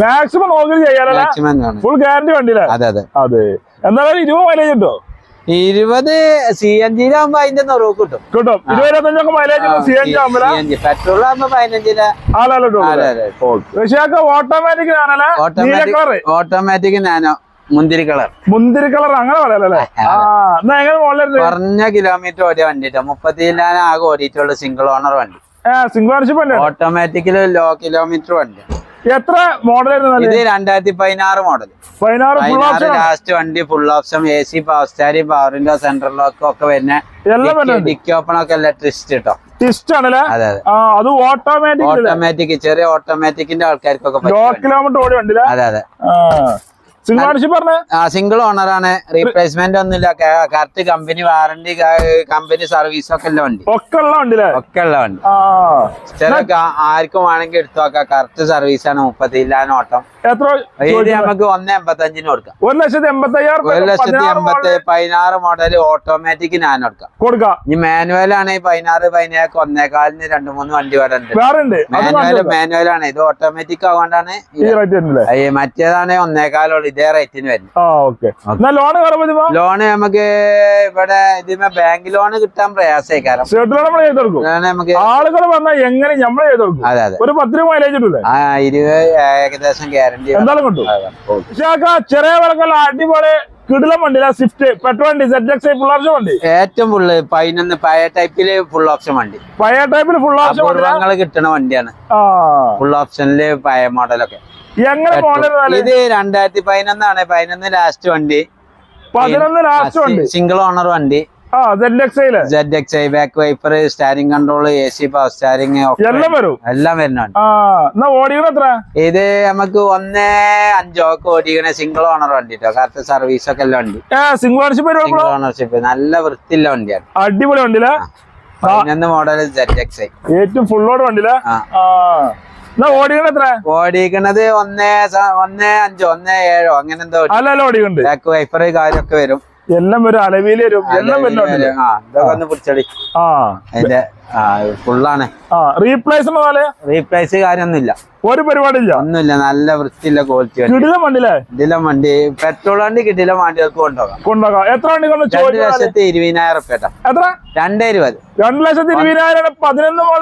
മാക്സിമം നോക്കി ഫുൾ ഗ്യാരണ്ടി വണ്ടിയില്ലേ? അതെ അതെ. അതെ. എന്തായാലും ഇരുപത് മൈലേജ് ഉണ്ടോ? ഇരുപത് സി എൻ ജിയിലാകുമ്പോ അതിന്റെ നിറവ് കിട്ടും. കിട്ടും. ഇരുപത് ഇരുപത്തഞ്ചൊക്കെ mileage C N G G petrol ആകുമ്പോ പതിനഞ്ചിന് ആണല്ലേ ഓട്ടോമാറ്റിക് ഓട്ടോമാറ്റിക് നാനോ. മുന്തിരി കളർ. മുന്തിരി കളർ അങ്ങനെ പറയല്ലേ പറഞ്ഞ കിലോമീറ്റർ ഓടിയ വണ്ടിട്ടോ? മുപ്പത്തിനാല് ആകെ ഓടിയിട്ടുള്ള സിംഗിൾ ഓണർ വണ്ടി. സിംഗിൾ ഓണർഷിപ്പ് ഓട്ടോമാറ്റിക്കൽ ലോ കിലോമീറ്റർ വണ്ടി. എത്ര മോഡൽ ഇത് രണ്ടായിരത്തി പതിനാറ് മോഡൽ പതിനാറ് ലാസ്റ്റ് വണ്ടി full option A C power steering power window central lock ഒക്കെ വരുന്ന ഡിക്ക് ഓപ്പൺ ഒക്കെ കേട്ടോ ആണല്ലേ അതെ അതെ. ആ അത് ഓട്ടോമാറ്റിക് ഓട്ടോമാറ്റിക് ചെറിയ ഓട്ടോമാറ്റിക്കിന്റെ ആൾക്കാർക്കൊക്കെ കിലോമീറ്റർ ഓടി വണ്ടിയില്ല അതെ അതെ. സിംഗിൾ ഓണർ ആണ് ഓണറാണ്. റീപ്ലേസ്മെന്റ് ഒന്നുമില്ല. Correct company warranty company service ഒക്കെ ഉള്ള വണ്ടി. ഒക്കെ ഉള്ള വണ്ടി. ഒക്കെ ഉള്ള വണ്ടി ചിലക്ക് ആർക്കും വേണമെങ്കിൽ എടുത്തു നോക്കാം. കറക്റ്റ് സർവീസ് ആണ്. മുപ്പത്തില്ലാൻ ഓട്ടം. എത്ര നമുക്ക് ഒന്ന് എൺപത്തഞ്ചിന് കൊടുക്കാം. ഒരു ലക്ഷത്തി എൺപത്തി അയ്യായിരം ഒരു ലക്ഷത്തി എൺപത്തി പതിനാറ് മോഡൽ ഓട്ടോമാറ്റിക് ഞാൻ കൊടുക്കാം. കൊടുക്കാം. ഇനി മാനുവൽ ആണ്. പതിനാറ് പതിനേഴ് ഒന്നേക്കാലിന് രണ്ട് മൂന്ന് വണ്ടി വരണ്ട് മാനുവൽ മാനുവൽ ആണ്. ഇത് ഓട്ടോമാറ്റിക് ഈ മറ്റേതാണ് ഒന്നേകാലുള്ളൂ ഇതേ റേറ്റിന് വരും ലോൺ ലോണ് നമുക്ക് ഇവിടെ ഇതിമേ ബാങ്ക് ലോൺ കിട്ടാൻ പ്രയാസം ലോൺ നമുക്ക് ആളുകൾ വന്നാൽ എങ്ങനെ നമ്മൾ അതെ അതെ. ഒരു പത്ത് രൂപ മൈലേജ് ആ ഇരുപത് ഏകദേശം ഗ്യാരണ്ടി എന്തായാലും കിട്ടും. ചെറിയ അടിപൊളി കിടിലം വണ്ടി സ്വിഫ്റ്റ് പെട്രോൾ വണ്ടി സെറ്റ് എക്സ് ഫുൾ ഓപ്ഷൻ വണ്ടി. ഏറ്റവും ഫുള്ള് പതിനൊന്ന് പഴയ ടൈപ്പിൽ ഫുൾ ഓപ്ഷൻ വണ്ടി. പഴയ ടൈപ്പിൽ ഫുൾ ഓപ്ഷൻ വണ്ടി കിട്ടണ വണ്ടിയാണ്. ഫുൾ ഓപ്ഷനിൽ പഴയ മോഡലൊക്കെ എങ്ങനെ മോഡൽ ഇത് രണ്ടായിരത്തി പതിനൊന്നാണ്. പതിനൊന്ന് ലാസ്റ്റ് വണ്ടി. പതിനൊന്ന് ലാസ്റ്റ് വണ്ടി. സിംഗിൾ ഓണർ വണ്ടി. Z X I back wiper steering control A C power steering എല്ലാം വരും. എല്ലാം വരുന്നുണ്ട്. ഇത് നമുക്ക് ഒന്ന് അഞ്ചോ ഓടിക്കണ സിംഗിൾ ഓണർ വണ്ടി കേട്ടോ കറക്റ്റ് സർവീസ് ഒക്കെ എല്ലാം ഉണ്ട് സിംഗിൾ ഓണർഷിപ്പ് സിംഗിൾ ഓണർഷിപ്പ് നല്ല വൃത്തിയുള്ള വണ്ടിയാണ്. അടിപൊളി വണ്ടിയില്ലേ പതിനൊന്ന് മോഡൽ ജെഡ് എക്സ് ഐ ഏറ്റവും ഫുൾ ഓടിക്കണ എത്ര? ഓടിക്കണത് ഒന്നേ ഒന്നേ അഞ്ചോ ഒന്നേ ഏഴോ അങ്ങനെ എന്തോ ബാക്ക് വൈപ്പർ കാര്യമൊക്കെ വരും. എല്ലാം ഒരു അലവിയിൽ വരും എല്ലാം വരുന്നുണ്ട് ആ ഫുള്ളാണ് റീപ്ലേസ് പോലെ റീപ്ലേസ് കാര്യമൊന്നുമില്ല. ഒരു പരിപാടിയില്ല. ഒന്നുമില്ല നല്ല വൃത്തിയുള്ള ക്വാളിറ്റി കിടില വണ്ടിയിലെ വണ്ടിയില്ലേ? കിട്ടില്ല വണ്ടി. പെട്രോൾ വണ്ടി കിട്ടില്ല വണ്ടികൾക്ക് കൊണ്ടുപോകാം. കൊണ്ടുപോകാം. എത്ര വണ്ടി കൊണ്ട് രണ്ട് ലക്ഷത്തി ഇരുപതിനായിരം റുപ്യ എത്ര? രണ്ടേ ഇരുപത്. രണ്ട് ലക്ഷത്തി ഇരുപതിനായിരം പതിനൊന്ന് മോൾ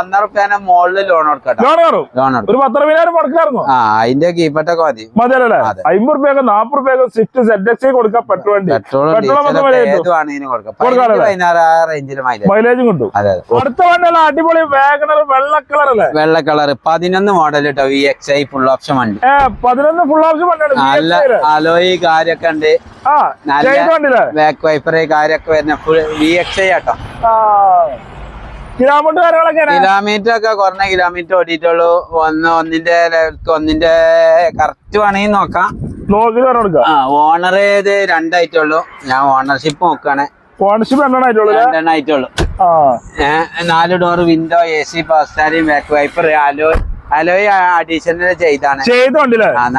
ഒന്നര റുപ്യേനെ മുകളിൽ ലോൺ കൊടുക്കട്ടോ. ലോൺ കയറും ലോൺ ഒരു പത്തറുപതിനായിരം ആ അതിന്റെ കീപ്പറ്റൊക്കെ മതി. മതിയല്ലേ. അമ്പത് റുപ്യക്ക് നാപ്പത് റുപ്യക്ക് സ്വിഫ്റ്റ് സെറ്റ് എക്സ് കൊടുക്കാം പെട്രോൾ വണ്ടി. പെട്രോൾ കൊടുക്കാം. റേഞ്ചിൽ മൈലേജും കിട്ടും. അടുത്ത വണ്ടിയല്ല അടിപൊളി വേഗണർ വെള്ള കളർ അല്ലേ? വെള്ള കളർ പതിനൊന്ന് മോഡൽ കേട്ടോ V X I full option വണ്ടി. പതിനൊന്ന് ഫുൾ ഓപ്ഷൻ നല്ല അലോയി കാര്യൊക്കെ ഉണ്ട്. നല്ല- ബാക്ക് വൈപ്പർ കാര്യൊക്കെ വരുന്ന full V X I auto. Kilometre ഒക്കെ കുറഞ്ഞ കിലോമീറ്റർ ഓടിയിട്ടുള്ളൂ. ഒന്ന് ഒന്നിന്റെ ഒന്നിന്റെ കറക്റ്റ് വേണമെങ്കിൽ നോക്കാം. ഓണർ ഇത് രണ്ടായിട്ടുള്ളൂ ഞാൻ ഓണർഷിപ്പ് നോക്കുകയാണ് ഓണർഷിപ്പ് എണ്ണം ആയിട്ടുള്ളൂ രണ്ടെണ്ണം ആയിട്ടുള്ളൂ. നാല് door window A C power back wiper alloy alloy additional ചെയ്താണ്.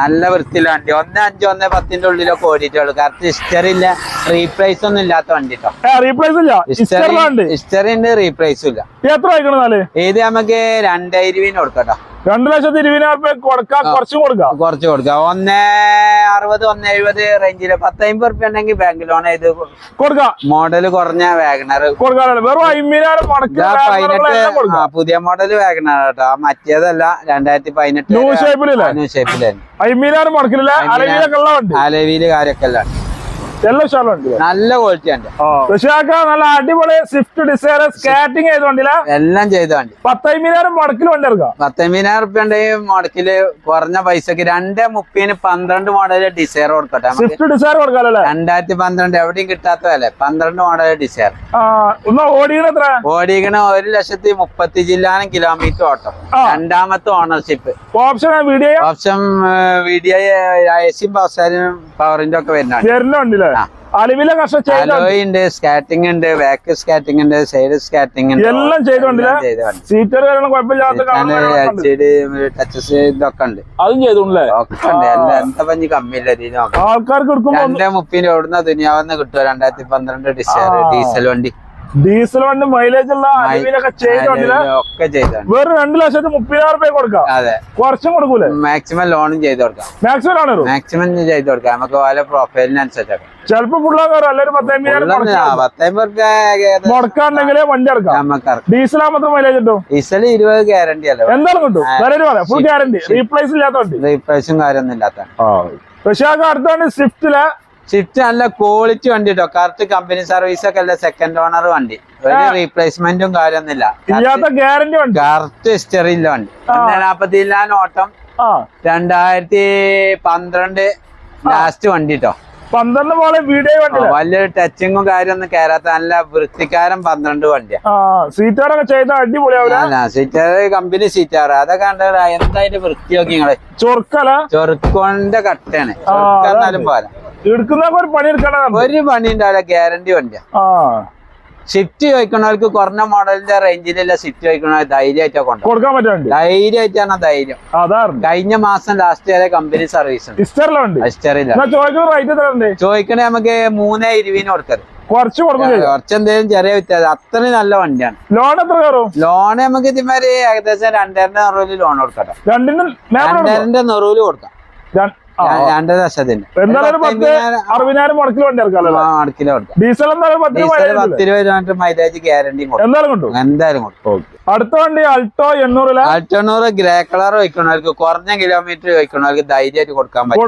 നല്ല വൃത്തിയിലെ വണ്ടി. ഒന്ന് അഞ്ച് ഒന്ന് പത്തിന്റെ ഉള്ളിലൊക്കെ ഓടിയിട്ടുള്ളൂ. കറക്റ്റ് ഹിസ്റ്ററി ഇല്ല. റീപ്ലേസ് ഒന്നും ഇല്ലാത്ത വണ്ടി റീപ്ലേസ് ഇല്ല. ഹിസ്റ്ററി ഉണ്ട് റീപ്ലേസും ഇല്ല. ഇത് നമുക്ക് രണ്ടായിരം കൊടുക്കട്ടോ രണ്ട് ലക്ഷത്തി ഇരുപതിനായിരം റുപ്യ കൊടുക്കാം കുറച്ചും കൊടുക്കാം. കുറച്ച് കൊടുക്കാം. ഒന്ന് അറുപത് ഒന്ന് എഴുപത് റേഞ്ചിൽ പത്തമ്പത് റുപ്യ ഉണ്ടെങ്കിൽ ബാങ്ക് ലോൺ ചെയ്ത് കൊടുക്കാം. മോഡൽ കുറഞ്ഞ വാഗണർ കൊടുക്കാനല്ലേ വെറും അമ്പതിനായിരം പതിനെട്ട് പുതിയ മോഡൽ വാഗണർ കേട്ടോ മറ്റേതല്ല രണ്ടായിരത്തി പതിനെട്ട് ന്യൂ ഷേപ്പിലല്ലേ ന്യൂ അമ്പതിനായിരം മുടക്കില്ല അലവിയിലൊക്കെ അലവിയിൽ കാര്യമൊക്കെ എല്ലാം എല്ലാ നല്ല ക്വാളിറ്റി ഉണ്ട്. നല്ല അടിപൊളി സ്വിഫ്റ്റ് ഡിസൈർ സ്കാറ്റിംഗ് ചെയ്ത എല്ലാം ചെയ്ത വണ്ടി. പത്തമ്പതിനായിരം മുടക്കിൽ വണ്ടി ഇറക്കാം പത്തൊമ്പതിനായിരം റുപ്യ ഉണ്ടെങ്കിൽ മുടക്കിൽ കുറഞ്ഞ പൈസക്ക് രണ്ട് മുപ്പതിന് പന്ത്രണ്ട് മോഡൽ ഡിസൈർ കൊടുക്കട്ടെ സ്വിഫ്റ്റ് ഡിസൈർ കൊടുക്കാനല്ലേ രണ്ടായിരത്തി പന്ത്രണ്ട് എവിടെയും കിട്ടാത്തതല്ലേ പന്ത്രണ്ട് മോഡൽ ഡിസൈർ ഓടിക്കണ എത്ര? ഓടിക്കണ ഒരു ലക്ഷത്തി മുപ്പത്തി ജില്ലാനും കിലോമീറ്റർ ഓട്ടം. രണ്ടാമത്തെ ഓണർഷിപ്പ് ഓപ്ഷൻ ഓപ്ഷൻ വീഡിയോ എസിയും സ്റ്റാരിനും പവറിന്റെ ഒക്കെ വരുന്നുണ്ട് അലവിലെ ചെയ്ത? അലോയ് ഉണ്ട് സ്കാറ്റിംഗ് ഉണ്ട് ബാക്ക് സ്കാറ്റിംഗ് ഉണ്ട് സൈഡ് സ്കാറ്റിംഗ് ഉണ്ട്. എല്ലാം ചെയ്ത വണ്ടിയില്ലേ എല്ലാം ചെയ്ത വണ്ടി സീറ്റർ കാരണം കുഴപ്പമില്ലാത്ത ടച്ചസ് ഇതൊക്കെ ഉണ്ട്. അതും ചെയ്തോണ്ടല്ലേ? ഒക്കെ ഉണ്ട്. എന്താ പഞ്ഞ് കമ്മിയില്ല ആൾക്കാർക്ക് എടുക്കുമ്പോ രണ്ടേ മുപ്പതിന് ഓടുന്ന ദുനിയാവെന്ന് കിട്ടുക രണ്ടായിരത്തി പന്ത്രണ്ട് ഡിസൈർ ഡീസൽ വണ്ടി. ഡീസൽ വണ്ടി മൈലേജ് ഉള്ള അലവിലൊക്കെ ചെയ്ത വെറും രണ്ട് ലക്ഷത്തി മുപ്പതിനായിരം റുപ്യ കൊടുക്കാം. അതെ. കുറച്ചും കൊടുക്കൂലേ? മാക്സിമം ലോണും ചെയ്ത് കൊടുക്കാം. മാക്സിമം ലോൺ മാക്സിമം ചെയ്ത് കൊടുക്കാം. നമുക്ക് ഓരോ പ്രൊഫൈലിനനുസരിച്ചൊക്കെ ചിലപ്പോ ഫുള്ളാ കയറും അല്ലെങ്കിൽ പത്തമ്പതിനായിരം മുടക്കാണ്ടെങ്കിലേ വണ്ടി ഇറക്കാം. ഡീസൽ ആകുമ്പോൾ മൈലേജ് കിട്ടും? ഡീസൽ ഇരുപത് ഗ്യാരണ്ടി അല്ലേ? എന്തായാലും കിട്ടും. ഫുൾ ഗ്യാരണ്ടി റീപ്ലേസ് ഇല്ലാത്ത വണ്ടി. റീപ്ലേസും കാര്യമൊന്നും ഇല്ലാത്ത. പക്ഷെ അടുത്ത സ്വിഫ്റ്റിലെ സ്വിഫ്റ്റ് നല്ല ക്വാളിറ്റി വണ്ടി കേട്ടോ കറക്റ്റ് കമ്പനി സർവീസ് ഒക്കെ അല്ല സെക്കൻഡ് ഓണർ വണ്ടി. ഒരു റീപ്ലേസ്മെന്റും കാര്യമൊന്നുമില്ല. കറക്റ്റ് ഹിസ്റ്ററി ഇല്ല വണ്ടി. നാപ്പത്തി ഓട്ടം. ആ. രണ്ടായിരത്തി പന്ത്രണ്ട് ലാസ്റ്റ് വണ്ടി കേട്ടോ പന്ത്രണ്ട് പോലെ വീഡിയോ വലിയൊരു ടച്ചിങ്ങും കാര്യമൊന്നും കയറാത്ത നല്ല വൃത്തിക്കാരൻ പന്ത്രണ്ട് വണ്ടിയാ. ആ സീറ്റാറൊക്കെ ചെയ്ത അടിപൊളിയാവില്ല സീറ്റാർ കമ്പനി സീറ്റാർ അതൊക്കെ എന്തായാലും വൃത്തി നോക്കി നിങ്ങൾ ചൊറുക്കല? കട്ടയാണ്. ചൊറുക്കാലും പോരാ. ഒരു പണി എടുക്കണതാണ് ഒരു പണി ഉണ്ടാവില്ല ഗ്യാരണ്ടി വണ്ടിയാ ആ. ഷിഫ്റ്റ് ചോദിക്കണവർക്ക് കുറഞ്ഞ മോഡലിന്റെ റേഞ്ചിലുള്ള ഷിഫ്റ്റ് ചോദിക്കണ ധൈര്യമായിട്ടാ കൊണ്ടു കൊടുക്കാൻ ധൈര്യമായിട്ടാണ് ധൈര്യം. കഴിഞ്ഞ മാസം ലാസ്റ്റ് വരെ കമ്പനി സർവീസ് ചോദിക്കണേ നമുക്ക് മൂന്നേ ഇരുപതിന് കൊടുക്കരുത്. കുറച്ച് കുറച്ചെന്തേലും ചെറിയ വ്യത്യാസം. അത്രയും നല്ല വണ്ടിയാണ്. ലോൺ എത്ര കയറും? ലോൺ നമുക്ക് ഇതുമാതിരി ഏകദേശം രണ്ടായിരം നെറൂൽ ലോൺ കൊടുക്കട്ടെ രണ്ടായിരം നെറൂൽ കൊടുക്കാം. ര- രണ്ടര ലക്ഷത്തിന്റെ എന്തായാലും ഒരു പത്ത് അറുപതിനായിരം മുടക്കിൽ വണ്ടി ഇറക്കാമല്ലോ ഡീസൽ എന്തായാലും പത്ത് മൈലേജ് ഗ്യാരണ്ടി ഇരുപത് മൈലേജ് ഗ്യാരണ്ടിയും കൊടുക്കും. എന്തായാലും അടുത്ത വണ്ടി അൾട്ടോ എണ്ണൂറ് അൾട്ടോ എണ്ണൂറ് ഗ്രേ കളർ വയ്ക്കണവർക്ക് കുറഞ്ഞ കിലോമീറ്റർ വയ്ക്കണവർക്ക് ധൈര്യമായിട്ട് കൊടുക്കാൻ പറ്റും.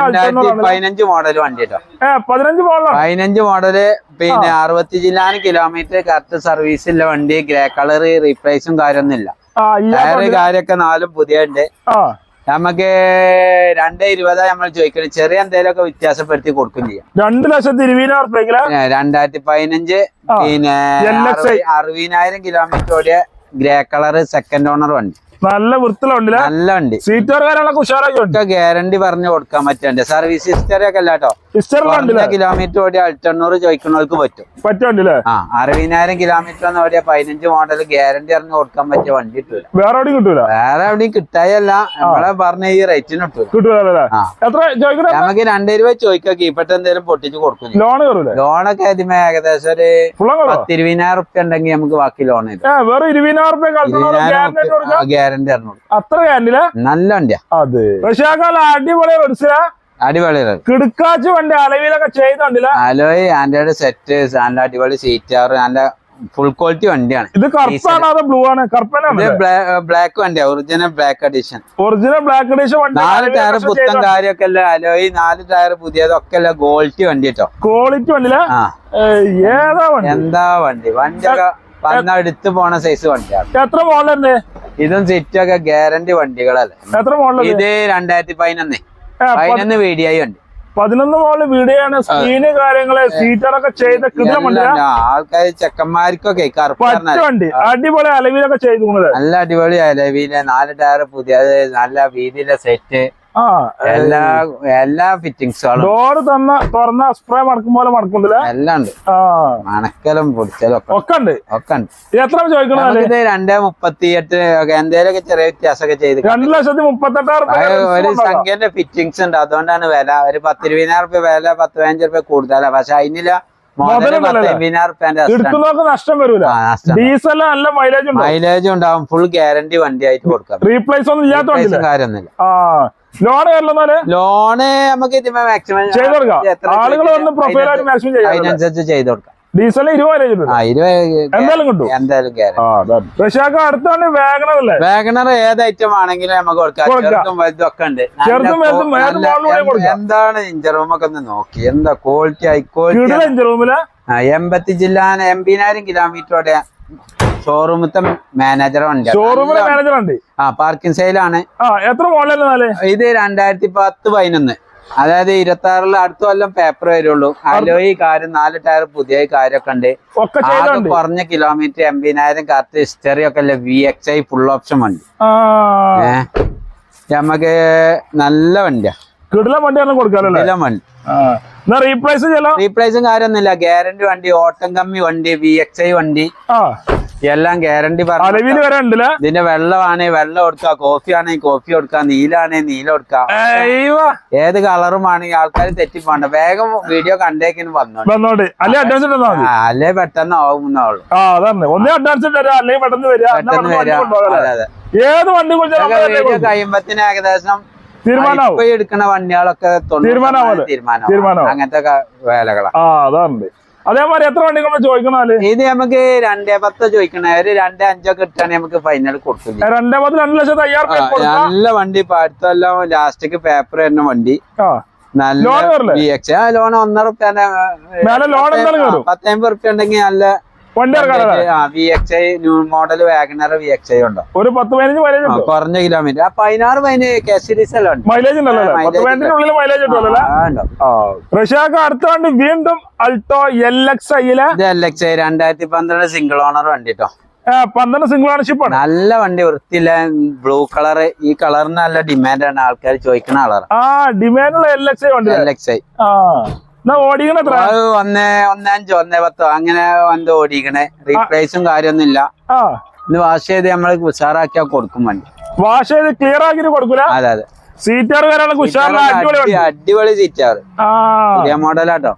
രണ്ടായിരത്തി പതിനഞ്ച് മോഡൽ വണ്ടി കേട്ടോ പതിനഞ്ച് പതിനഞ്ച് മോഡൽ പിന്നെ അറുപത്തി ജില്ലാന് കിലോമീറ്റർ കറക്റ്റ് സർവീസ് ഉള്ള വണ്ടി ഗ്രേ കളർ റീപ്ലേസും കാര്യമൊന്നുമില്ല. ടയറ് കാര്യമൊക്കെ നാലും പുതിയ ഉണ്ട് നമുക്ക് രണ്ടേ ഇരുപതാ നമ്മൾ ചോദിക്കണം. ചെറിയ എന്തെങ്കിലുമൊക്കെ വ്യത്യാസപ്പെടുത്തി കൊടുക്കും ചെയ്യാം. രണ്ട് ലക്ഷത്തി ഇരുപതിനായിരം രണ്ടായിരത്തി പതിനഞ്ച് പിന്നെ അറുപതിനായിരം കിലോമീറ്റർ ഓടിയ ഗ്രേ കളർ സെക്കൻഡ് ഓണർ വണ്ടി. നല്ല വൃത്തിലുണ്ട് നല്ല വണ്ടി. ഉഷാറാക്കി ഒക്കെ ഗ്യാരണ്ടി പറഞ്ഞു കൊടുക്കാൻ പറ്റുന്നുണ്ട് സർവീസ് ഹിസ്റ്ററി ഒക്കെ അല്ല കേട്ടോ. ഹിസ്റ്ററിൽ ഉണ്ടല്ലേ കിലോമീറ്റർ ഓടിയ അൾട്ടെണ്ണൂറ് ചോദിക്കുന്നവർക്ക് പറ്റും. പറ്റുണ്ടല്ലേ ആ അറുപതിനായിരം കിലോമീറ്റർ എന്ന് ഓടിയ പതിനഞ്ച് മോഡൽ ഗ്യാരണ്ടി ഇറങ്ങി കൊടുക്കാൻ പറ്റിയ വണ്ടി കിട്ടൂല. വേറെ എവിടെയും കിട്ടൂല? വേറെ എവിടെയും കിട്ടായല്ല. നമ്മളെ പറഞ്ഞ ഈ റേറ്റിന് കിട്ടൂല. നമുക്ക് രണ്ടു രൂപ ചോദിക്കാം. കീപ്പട്ട് എന്തെങ്കിലും പൊട്ടിച്ച് കൊടുക്കും ലോൺ ലോണൊക്കെ ആദ്യമേ ഏകദേശം ഒരു പത്തിരുപതിനായിരം റുപ്യ ഉണ്ടെങ്കിൽ നമുക്ക് ബാക്കി ലോൺ ഗ്യാരണ്ടി അറിഞ്ഞു ഇറങ്ങും അത്ര നല്ല വണ്ടിയാ. അതെ. പക്ഷേ അടിപൊളി മനസ്സില അടിപൊളി. കിടുക്കാച്ച് വണ്ടി അലവിലൊക്കെ ചെയ്തോണ്ടില്ല അലോയ് ആൻഡ്രോയിഡ് സെറ്റ് നല്ല അടിപൊളി സീറ്റാറ് നല്ല ഫുൾ ക്വാളിറ്റി വണ്ടിയാണ്. ഇത് കറുപ്പാണോ അതോ ബ്ലൂ ആണ്? കറുപ്പനാണ് ബ്ലാക്ക് വണ്ടിയാണ് original black edition original black edition വണ്ടി നാല് ടയർ പുത്തൻ കാര്യമൊക്കെ അല്ല? അലോയ് നാല് ടയർ പുതിയതൊക്കെ അല്ല? ക്വാളിറ്റി വണ്ടി കേട്ടോ ക്വാളിറ്റി വണ്ടിയില്ല ഏതാ വണ്ടി? എന്താ വണ്ടി? വണ്ടിയൊക്കെ വന്ന എടുത്ത് പോണ സൈസ് വണ്ടിയാണ്. എത്ര മോഡലുണ്ട് ഇതും സിറ്റൊക്കെ ഗ്യാരണ്ടി വണ്ടികളല്ലേ? എത്ര മോഡൽ ഇത് രണ്ടായിരത്തി പതിനൊന്ന്. പതിനൊന്ന് വീഡിയായി ഉണ്ട് പതിനൊന്ന് മോഡൽ വീഡിയോ ആണ് സ്ക്രീന് കാര്യങ്ങൾ സീറ്ററൊക്കെ ചെയ്ത കിടന്ന വണ്ടിയാ ആൾക്കാർ ചെക്കന്മാർക്കൊക്കെ വണ്ടി അടിപൊളി അലവിലൊക്കെ ചെയ്തു നല്ല അടിപൊളി അലവിയിലെ നാല് ടയർ പുതിയ നല്ല വീതിയിലെ സെറ്റ് എല്ലാ എല്ലാ ഫിറ്റിങ്സുകളും ഡോറ് തന്ന തുറന്ന സ്പ്രേ മടക്കും പോലെ മടക്കുന്നില്ല എല്ലാം ഉണ്ട്. മണക്കലും പൊടിച്ചലും ഒക്കെ ഉണ്ട്. ഒക്കെ ഉണ്ട്. എത്ര ചോദിക്കണം നമുക്കിത് രണ്ടേ മുപ്പത്തി എട്ട് ഒക്കെ എന്തേലൊക്കെ ചെറിയ വ്യത്യാസമൊക്കെ ചെയ്ത് രണ്ടു ലക്ഷത്തി മുപ്പത്തെട്ടായിരം ഒരു സംഖ്യന്റെ ഫിറ്റിങ്സ് ഉണ്ട്. അതുകൊണ്ടാണ് വില. ഒരു പത്തിരുപതിനായിരം റുപ്യ വില പത്ത് പതിനഞ്ച് റുപ്യ കൂടുതലാണ് പക്ഷെ അതിനില്ല നഷ്ടം വരൂല. ഡീസൽ നല്ല മൈലേജ് മൈലേജ് ഉണ്ടാവും. ഫുൾ ഗ്യാരണ്ടി വണ്ടി ആയിട്ട് കൊടുക്കാം. റീപ്ലേസ് ഒന്നും ഇല്ലാത്ത കാര്യമൊന്നുമില്ല. ആ. ലോൺ കയറില്ലെന്നാൽ ലോണ് നമുക്ക് മാക്സിമം ചെയ്ത് കൊടുക്കാം. ആളുകൾ വന്ന് പ്രൊഫൈൽ ആയിട്ട് മാക്സിമം ചെയ്യാം അതിനനുസരിച്ച് ചെയ്ത് കൊടുക്കാം. ഡീസൽ ഇരുപത് മൈലേജ് ആ ഇരുപത് എന്തായാലും കിട്ടും. എന്തായാലും ഗ്യാരണ്ടി ആ അതാണ് റഷ്യാക്ക് അടുത്താണ് വാഗണറല്ലേ വാഗണർ ഏത് ഐറ്റം ആണെങ്കിലും നമുക്ക് കൊടുക്കാം. ചെറുതും വലുതും ഒക്കെ ഉണ്ട്. എന്താണ് ഇഞ്ചർ റൂം ഒക്കെ ഒന്ന് നോക്കി. എന്താ ക്വാളിറ്റി ഹൈ ക്വാളിറ്റി എൺപത്തി ജില്ല എൺപതിനായിരം കിലോമീറ്ററോടെ ഷോറൂമത്തെ മാനേജർ ഉണ്ട് ഷോറൂമിലെ മാനേജർ ഉണ്ട് ആ പാർക്കിംഗ് സെയിലാണ് എത്ര മോഡലാണ് ഇത് രണ്ടായിരത്തി പത്ത് പതിനൊന്ന്. അതായത് ഇരുപത്തി ആറിൽ അടുത്ത കൊല്ലം പേപ്പർ വരുള്ളൂ. അലോയി കാര് നാല് ടയർ പുതിയ കാര്യമൊക്കെ ഉണ്ട്. ആകെ കുറഞ്ഞ കിലോമീറ്റർ എൺപതിനായിരം കറക്റ്റ് ഹിസ്റ്ററി ഒക്കെ അല്ലേ V X I full option വണ്ടി. ഏഹ് നമുക്ക് നല്ല വണ്ടിയാ. കിടില വണ്ടിയാണ് കൊടുക്കാറല്ലേ നല്ല വണ്ടി. എന്നാ റീപ്ലേസ് ചെയ്യലോ? റീപ്ലേസും കാര്യമൊന്നുമില്ല. ഗ്യാരണ്ടി വണ്ടി ഓട്ടം കമ്മി വണ്ടി വി എക്സ് ഐ വണ്ടി. എല്ലാം ഗ്യാരണ്ടി പറഞ്ഞു വരെ ഉണ്ടല്ലേ? ഇതിന്റെ വെള്ളമാണേ വെള്ളം കൊടുക്കുക. കോഫി ആണെങ്കിൽ കോഫി കൊടുക്കുക. നീലാണേ നീല കൊടുക്കുക. ഏത് കളറും ആണെങ്കിൽ ആൾക്കാർ തെറ്റിപ്പോണ്ട വേഗം വീഡിയോ കണ്ടേക്കിന് വന്നോണ്ട് അല്ലെ അഡ്വാൻസ് ഇട്ടാ അല്ലേ പെട്ടെന്ന് ആവുന്നുള്ളൂ പെട്ടെന്ന് വരിക വണ്ടി ഏത് വണ്ടി കഴിയുമ്പത്തിന് ഏകദേശം തീരുമാനമാവും എടുക്കുന്ന വണ്ടികളൊക്കെ തീരുമാനമാവും. അങ്ങനത്തെ ആ അതാണ് അതേമാതിരി എത്ര വണ്ടി നമ്മൾ ചോദിക്കണാൽ ഇത് നമുക്ക് രണ്ടേ പത്ത് ചോദിക്കണേ. ഒരു രണ്ടേ അഞ്ചോ കിട്ടുകയാണെങ്കിൽ നമുക്ക് ഫൈനൽ കൊടുക്കും രണ്ടേ പത്ത് രണ്ട് ലക്ഷം നല്ല വണ്ടി ഇപ്പൊ അടുത്തെല്ലാം ലാസ്റ്റിക്ക് പേപ്പർ വരുന്ന വണ്ടി. നല്ല? എക്സ് ആ ലോൺ ഒന്നര കയറും പത്തമ്പത് റുപ്യ ഉണ്ടെങ്കിൽ നല്ല V X I new model WagonR V X I ഉണ്ടോ. ഒരു പത്ത് പതിനഞ്ച് മൈലേജ് കുറഞ്ഞ കിലോമീറ്റർ പതിനാറ് പതിനേഴ് സീരീസ് എല്ലാം മൈലേജ് ഉണ്ടല്ലോ മൈലേജ് റഷ്യാക്ക് വണ്ടി അൾട്ടോ എൽ എക്സ് ഐയിലെ എൽ എക്സ് ഐ രണ്ടായിരത്തി പന്ത്രണ്ട് സിംഗിൾ ഓണർ വണ്ടി കേട്ടോ പന്ത്രണ്ട് സിംഗിൾ ഓണർഷിപ്പ് ആണ്. നല്ല വണ്ടി വൃത്തിയില്ല ബ്ലൂ കളർ ഈ കളറിന് നല്ല ഡിമാൻഡ് ആണ്. ആൾക്കാർ ചോദിക്കുന്ന കളർ ആ ഡിമാൻഡുള്ള എൽ എക്സ് ഐ വണ്ടി എൽ എക്സ് ഐ ആ. എന്നാ ഓടിക്കണ എത്ര? അത് ഒന്നേ ഒന്നേ അഞ്ചോ ഒന്നേ പത്തോ അങ്ങനെ വന്ന് ഓടിക്കണേ. റീപ്ലേസും ആ. ഇത് വാഷ് ചെയ്ത് നമ്മൾ ഉഷാറാക്കിയാ കൊടുക്കും വണ്ടി. വാഷ് ചെയ്ത് ക്ലിയർ ആക്കിട്ട് കൊടുക്കൂല? അതെ അതെ. സീറ്റാറ് അടിപൊളി സീറ്റാറ്. പുതിയ മോഡലാട്ടോ.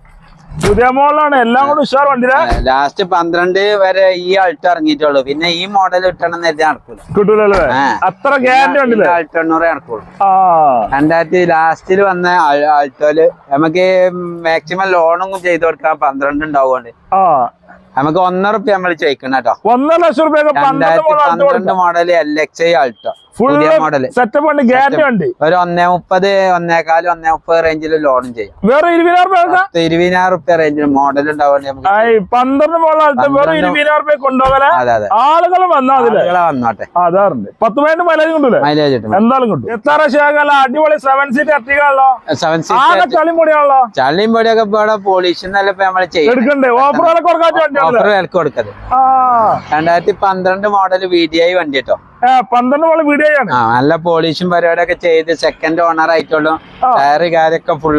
പുതിയ മോഡലാണ്. എല്ലാം കൂടെ ഉഷാർ വണ്ടി ലാസ്റ്റ് പന്ത്രണ്ട് വരെ ഈ അൾട്ട് ഇറങ്ങിയിട്ടുള്ളൂ. പിന്നെ ഈ മോഡൽ കിട്ടണം നേരത്തെ നടക്കൂല. കിട്ടൂലല്ലേ? ആ. അത്ര ഗ്യാരണ്ടി വണ്ടിയില്ലേ ആൾട്ട് എണ്ണൂറ് നടക്കുള്ളൂ. രണ്ടായിരത്തി ലാസ്റ്റിൽ വന്ന അൾട്ടോൽ നമുക്ക് മാക്സിമം ലോണും ചെയ്ത് കൊടുക്കാൻ പന്ത്രണ്ട് ഉണ്ടാവുകൊണ്ട് നമുക്ക് ഒന്നര റുപ്യ നമ്മൾ ചോദിക്കണം കേട്ടോ. ഒന്നര ലക്ഷം രണ്ടായിരത്തി പന്ത്രണ്ട് model L X I model setup ഉണ്ട് ഗ്യാരണ്ടി ഉണ്ട്. ഒരു ഒന്നേ മുപ്പത് ഒന്നേകാൽ ഒന്നേ മുപ്പത് റേഞ്ചിൽ ലോണും ചെയ്യും. വേറെ ഇരുപതിനായിരം ഇരുപതിനായിരം റുപ്യ റേഞ്ചിൽ മോഡൽ പന്ത്രണ്ട് മോഡൽ വേറെ ഇരുപതിനായിരം റുപ്യ കൊണ്ടുപോകല? ആളുകൾ വന്നാ വന്നോട്ടെ. അതാറുണ്ട് പത്ത് പതിനെട്ട് മൈലേജ് കൊണ്ടല്ലേ മൈലേജ് എന്തായാലും എത്ര ശേഖല അടിപൊളി സെവൻ സീറ്റ് എത്തിക്കാണല്ലോ സെവൻ സീറ്റ് ചളിയും പൊടിയാണല്ലോ ചളിയും പൊടിയൊക്കെ ഇവിടെ പോളിഷ് നല്ല ഇപ്പൊ നമ്മൾ ചെയ്യും എടുക്കണ്ടേ? ഓഫറുകളൊക്കെ കൊടുക്കാത്ത വണ്ടി ഓഫർ വിലക്ക് കൊടുക്കത് രണ്ടായിരത്തി പന്ത്രണ്ട് മോഡൽ വി ഡി ഐ വണ്ടി കേട്ടോ പന്ത്രണ്ട് മോൾ വീഡിയോ ആണ് ആ നല്ല പോളിഷും പരിപാടിയൊക്കെ ചെയ്ത് സെക്കൻഡ് ഓണർ ആയിട്ടുള്ളൂ. ടയറ് കാര്യൊക്കെ ഫുൾ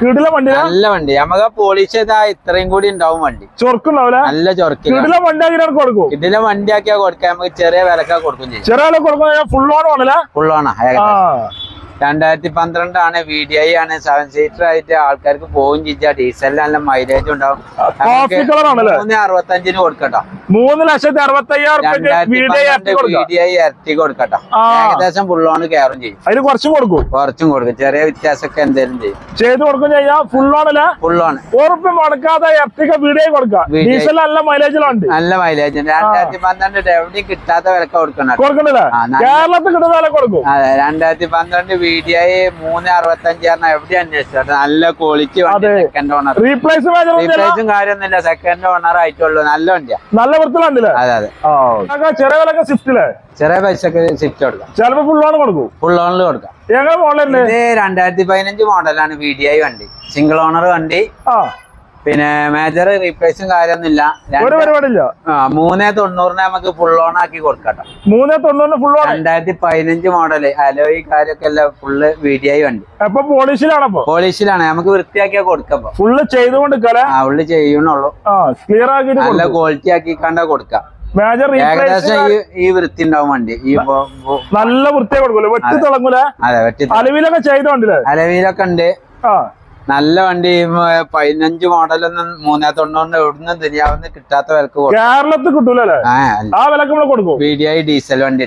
കിടില വണ്ടി നല്ല വണ്ടി. നമുക്ക് പോളിഷ് ചെയ്താ ഇത്രയും കൂടി ഉണ്ടാവും വണ്ടി. ചൊറുക്കുണ്ടാവില്ല നല്ല ചൊറക്ക്. കിടില വണ്ടി ആക്കിയാണ് കൊടുക്കും? ഇതിലെ വണ്ടിയാക്കിയാ കൊടുക്കാം നമുക്ക് ചെറിയ വിലക്കാ കൊടുക്കും ചെയ്യും. ചെറിയ വില ഫുൾ ഓൺ ആണല്ലേ ഫുള്ളാണ് ആ. രണ്ടായിരത്തി പന്ത്രണ്ടാണ് വി ഡി ഐ ആണ്. സെവൻ സീറ്റർ ആയിട്ട് ആൾക്കാർക്ക് പോവുകയും ചെയ്യാ ഡീസലിന് നല്ല മൈലേജ് ഉണ്ടാവും. മൂന്ന് അറുപത്തഞ്ചിന് കൊടുക്കട്ടോ. മൂന്ന് ലക്ഷത്തി അറുപത്തി അയ്യായിരം രണ്ടായിരത്തി വീഡിയോ പന്ത്രണ്ട് ആക്കി കൊടുക്കാം. വി ഡി ഐ ഇരട്ടി കൊടുക്കട്ടോ. ഏകദേശം ഫുള്ളോണ് കയറും ചെയ്യും. അതിന് കുറച്ചും കൊടുക്കും. കുറച്ചും കൊടുക്കും. ചെറിയ വ്യത്യാസമൊക്കെ എന്തേലും ചെയ്യും. ചെയ്ത് കൊടുക്കും ചെയ്യാം. ഫുൾ ഓണല്ലേ ഫുള്ളോണ് ഉറപ്പ് മുടക്കാതെ എർട്ടിക്ക വീഡിയോ കൊടുക്കാം. ഡീസൽ നല്ല മൈലേജിലുണ്ട് നല്ല മൈലേജ് ഉണ്ട്. രണ്ടായിരത്തി പന്ത്രണ്ട് എവിടെയും കിട്ടാത്ത വിലക്ക് കൊടുക്കണം കൊടുക്കണ്ടല്ലേ കേരളത്തിൽ കിട്ടുന്ന വില കൊടുക്കും. അതെ രണ്ടായിരത്തി പന്ത്രണ്ട് വി ഡി ഐ മൂന്ന് അറുപത്തഞ്ച് പറഞ്ഞാൽ എവിടെ അന്വേഷിച്ചു നല്ല ക്വാളിറ്റി സെക്കൻഡ് ഓണർ റീപ്ലേസ് കാര്യമൊന്നുമില്ല. സെക്കൻഡ് ഓണർ ആയിട്ടുള്ളൂ. നല്ല വണ്ടിയാ. നല്ല വൃത്തിലുണ്ടല്ലേ അതെ അതെ. ചെറിയ വിലൊക്കെ സ്വിഫ്റ്റില്ലേ ചെറിയ പൈസക്ക് സ്വിഫ്റ്റ് കൊടുക്കാം. ചിലപ്പോ ഫുൾ ഓൺ കൊടുക്കും. ഫുൾ ഓണിൽ കൊടുക്കാം. ഇത് രണ്ടായിരത്തി പതിനഞ്ച് മോഡലാണ് വി ഡി ഐ വണ്ടി. സിംഗിൾ ഓണർ വണ്ടി. പിന്നെ മേജർ റീപ്ലേസും കാര്യമൊന്നുമില്ല ഒരു പരിപാടിയില്ല. മൂന്നേ തൊണ്ണൂറിന് നമുക്ക് ഫുൾ ഓൺ ആക്കി കൊടുക്കട്ടോ. മൂന്നേ തൊണ്ണൂറിന് ഫുൾ ഓൺ രണ്ടായിരത്തി പതിനഞ്ച് മോഡൽ അലോയി കാര്യൊക്കെ എല്ലാം ഫുള്ള് വീഡിയോ ഉണ്ട് വണ്ടി. അപ്പൊ പോളിഷിലാണ് പോളിഷിലാണ് നമുക്ക് വൃത്തിയാക്കിയാ കൊടുക്കപ്പോ ഫുള്ള് ചെയ്തുകൊണ്ട് കൊടുക്കാ ഉള്ളു ചെയ്യണുള്ളൂ ക്ലിയർ ആക്കി നല്ല ക്വാളിറ്റി ആക്കി കണ്ടാ കൊടുക്കാം. ഈ ഈ വൃത്തി ഉണ്ടാവും വണ്ടി. ഈ നല്ല വൃത്തിയായി കൊടുക്കൂലേ? വെട്ടി തിളങ്ങൂല? അതെ വെട്ടി അലവിലൊക്കെ ചെയ്തോണ്ടില്ലേ അലവിലൊക്കെ ഉണ്ട്. ആ. നല്ല വണ്ടി പതിനഞ്ച് മോഡലൊന്നും മൂന്നേ തൊണ്ണൂറിന് എവിടുന്ന് ദുനിയാവുന്ന കിട്ടാത്ത വിലക്ക് കേരളത്തിൽ കിട്ടൂലേ ആ വിലക്ക് നമ്മൾ കൊടുക്കും. വി ഡി ഐ ഡീസൽ വണ്ടി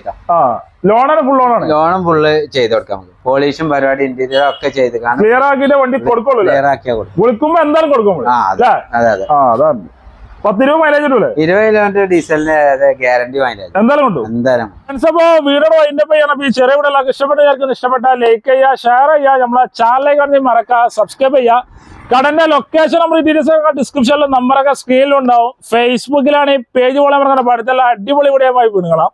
ലോണാണ് ഫുൾ ലോണാണ് ലോണും ഫുള്ള് ചെയ്ത് കൊടുക്കാം നമുക്ക്. പോളിഷും പരിപാടി ഇന്റീരിയർ ഒക്കെ ചെയ്ത് കാണാം. ക്ലിയർ ആക്കിയിട്ട് വണ്ടി കൊടുക്കുള്ളൂ ക്ലിയർ ആക്കിയാ കൊടുക്കും. വിളിക്കുമ്പോ എന്തായാലും കൊടുക്കും അതെ. അതെ അതെ. പത്ത് രൂപ മൈലേജ് കിട്ടൂലേ ഇരുപത് കിലോമീറ്റർ ഡീസലിന് ഗ്യാരണ്ടി മൈലേജ് എന്തായാലും കൊണ്ടു എന്തായാലും. അപ്പോ വീഡിയോ അതിന്റെ ചെയ്യണം. ഈ ചെറിയ ഇഷ്ടപ്പെട്ടാൽ ഇഷ്ടപ്പെട്ട ചേർക്കുന്ന ഇഷ്ടപ്പെട്ട ലൈക്ക് ചെയ്യുക ഷെയർ ചെയ്യുക. നമ്മളെ ചാനലിലേക്ക് കാണി മറക്കുക സബ്സ്ക്രൈബ് ചെയ്യുക. കടന്റെ ലൊക്കേഷൻ നമ്മൾ ഡീറ്റെയിൽസ് ഡിസ്ക്രിപ്ഷനിൽ നമ്പറൊക്കെ സ്ക്രീനിലുണ്ടാവും ഫേസ്ബുക്കിലാണ് ഈ പേജ് പോലെ പറഞ്ഞ അടുത്തുള്ള അടിപൊളി വീഡിയോ വീടുകളാം